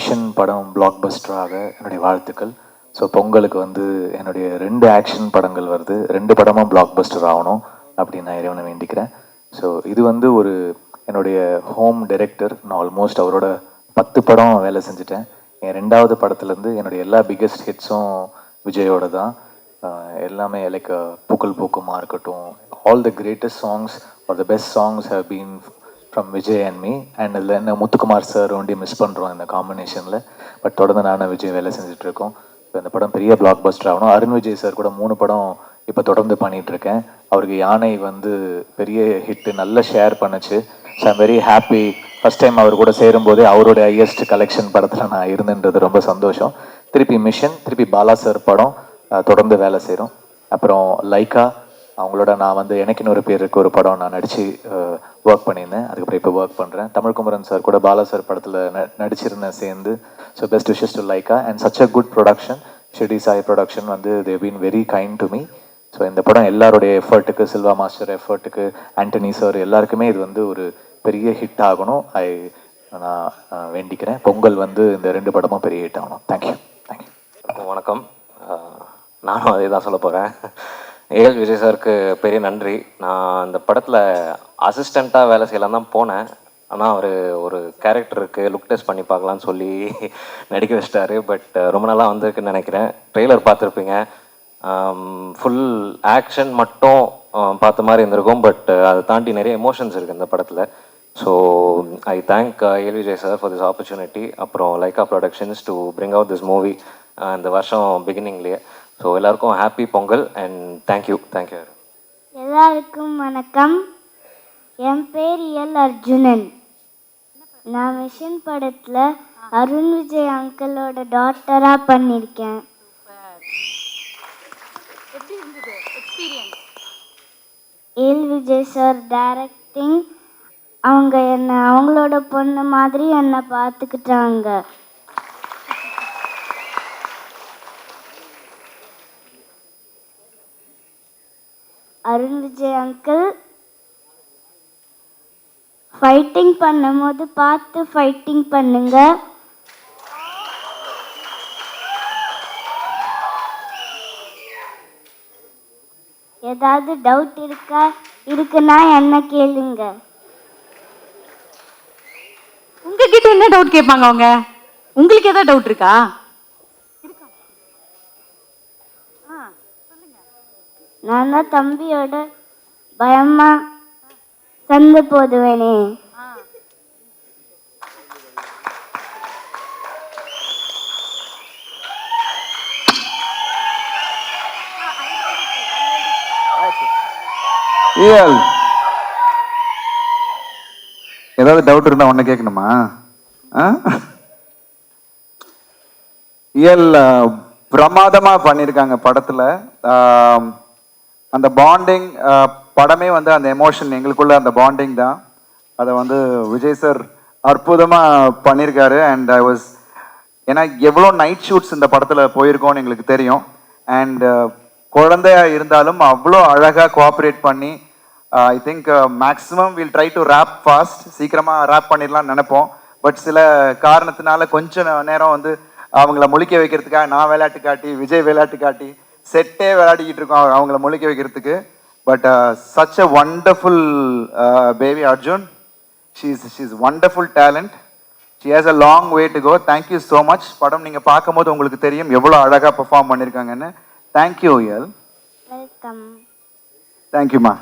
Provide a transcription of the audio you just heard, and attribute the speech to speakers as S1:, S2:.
S1: Mission படம் black பஸ்டராக என்னுடைய வாழ்த்துக்கள். ஸோ பொங்கலுக்கு வந்து என்னுடைய ரெண்டு ஆக்ஷன் படங்கள் வருது. ரெண்டு படமும் பிளாக் பஸ்டர் ஆகணும் அப்படின்னு நான் இறைவனை வேண்டிக்கிறேன். ஸோ இது வந்து ஒரு என்னுடைய ஹோம் டைரக்டர் நான் ஆல்மோஸ்ட் அவரோட பத்து படம் வேலை செஞ்சுட்டேன். என் ரெண்டாவது படத்துலேருந்து என்னுடைய எல்லா பிக்கெஸ்ட் ஹிட்ஸும் விஜயோட தான். எல்லாமே லைக் பூக்கள் பூக்குமா இருக்கட்டும். All the greatest songs are the best songs have been from Vijay and me and இதில் என்ன முத்துக்குமார் சார் ஒண்டி மிஸ் பண்ணுறோம் இந்த காம்பினேஷனில் பட் தொடர்ந்து நானும் விஜய் வேலை செஞ்சுட்ருக்கோம் இப்போ இந்த படம் பெரிய பிளாக் பஸ்டர் ஆகணும். அருண் விஜய் சார் கூட மூணு படம் இப்போ தொடர்ந்து பண்ணிகிட்ருக்கேன் இருக்கேன். அவருக்கு யானை வந்து பெரிய ஹிட்டு நல்ல ஷேர் பண்ணுச்சு. So I'm very happy first time அவர் கூட சேரும்போதே அவருடைய ஹையஸ்ட் கலெக்ஷன் படத்தில் நான் இருந்துன்றது ரொம்ப சந்தோஷம். திருப்பி மிஷன் திருப்பி பாலா சார் படம் தொடர்ந்து வேலை செய்கிறோம் அப்புறம் லைக்கா அவங்களோட நான் வந்து எனக்கு ஒரு பேர் ஒரு படம் நான் நடித்து ஒர்க் பண்ணியிருந்தேன். அதுக்கப்புறம் இப்போ ஒர்க் பண்ணுறேன் தமிழ் குமரன் சார் கூட பாலா சார் படத்தில் ந நடிச்சிருந்தேன் சேர்ந்து. So best wishes to Lyca and such a good production ஷெடி Sai production வந்து they been very kind to me so இந்த படம் எல்லாருடைய எஃபர்ட்டுக்கு சில்வா மாஸ்டர் எஃபர்ட்டுக்கு ஆண்டனி சார் எல்லாருக்குமே இது வந்து ஒரு பெரிய ஹிட் ஆகணும். ஐ நான் வேண்டிக்கிறேன். பொங்கல் வந்து இந்த ரெண்டு படமும் பெரிய ஹிட் ஆகணும். தேங்க்யூ தேங்க்யூ
S2: வணக்கம். நானும் அதே தான் சொல்ல போகிறேன் ஏஎல் விஜய் சாருக்கு பெரிய நன்றி. நான் இந்த படத்தில் அசிஸ்டண்ட்டாக வேலை செய்யலாம் தான் போனேன். ஆனால் அவர் ஒரு கேரக்டருக்கு லுக் டெஸ்ட் பண்ணி பார்க்கலான்னு சொல்லி நடிக்க வச்சிட்டாரு. பட் ரொம்ப நல்லா வந்திருக்குன்னு நினைக்கிறேன். ட்ரெய்லர் பார்த்துருப்பீங்க. ஃபுல் ஆக்ஷன் மட்டும் பார்த்த மாதிரி இருந்திருக்கும். பட் அதை தாண்டி நிறைய எமோஷன்ஸ் இருக்குது இந்த படத்தில். So I thank A L Vijay sir for this opportunity அப்புறம் Lyca productions to bring out this movie இந்த வருஷம் பிகினிங்லேயே ஸோ எல்லாருக்கும் happy Pongal and thank you thank you
S3: எல்லாருக்கும் வணக்கம். என் பேர் எல் அர்ஜுனன். நான் மிஷன் படத்தில் அருண் விஜய் அங்கிளோட டாட்டராக பண்ணியிருக்கேன் எல் விஜய் சார் டைரக்டிங் அவங்க என்னை அவங்களோட பொண்ணு மாதிரி என்னை பார்த்துக்கிட்டாங்க. அருண் விஜய் அங்கிள் ஃபைட்டிங் பண்ணும்போது பார்த்து ஃபைட்டிங் பண்ணுங்க. ஏதாவது டவுட் இருக்கா? இருக்குன்னா என்ன கேளுங்க.
S4: உங்ககிட்ட என்ன டவுட் கேட்பாங்க அவங்க? உங்களுக்கு ஏதாவது டவுட் இருக்கா?
S3: நான் தான் தம்பியோட பயமா சந்து போதுவேனே
S5: ஏஎல் ஏதாவது டவுட் இருந்தா ஒண்ணு கேட்கணுமா? ஏஎல் பிரமாதமா பண்ணியிருக்காங்க படத்துல. அந்த பாண்டிங் படமே வந்து அந்த எமோஷன் எங்களுக்குள்ள அந்த பாண்டிங் தான். அதை வந்து விஜய் சார் அற்புதமாக பண்ணியிருக்காரு அண்ட் ஐ வாஸ் ஏன்னா எவ்வளோ நைட் ஷூட்ஸ் இந்த படத்தில் போயிருக்கோம்னு எங்களுக்கு தெரியும். அண்ட் குழந்தையா இருந்தாலும் அவ்வளோ அழகாக கோஆப்ரேட் பண்ணி I think maximum will try to wrap fast சீக்கிரமாக ரேப் பண்ணிடலாம்னு நினைப்போம். பட் சில காரணத்தினால கொஞ்சம் நேரம் வந்து அவங்கள முழிக்க வைக்கிறதுக்காக நான் விளையாட்டு காட்டி விஜய் விளையாட்டு காட்டி செட்டே விளையாடிக்கிட்டு இருக்கோம் அவ- அவங்கள முழிக்க வைக்கிறதுக்கு. But such a wonderful baby Arjun she's she's wonderful talent she has a long way to go thank you so much படம் நீங்கள் பார்க்கும்போது உங்களுக்கு தெரியும் எவ்வளோ அழகாக பெர்ஃபார்ம் பண்ணியிருக்காங்கன்னு தேங்க்யூ எல்
S3: வெல்கம்
S5: தேங்க்யூம்மா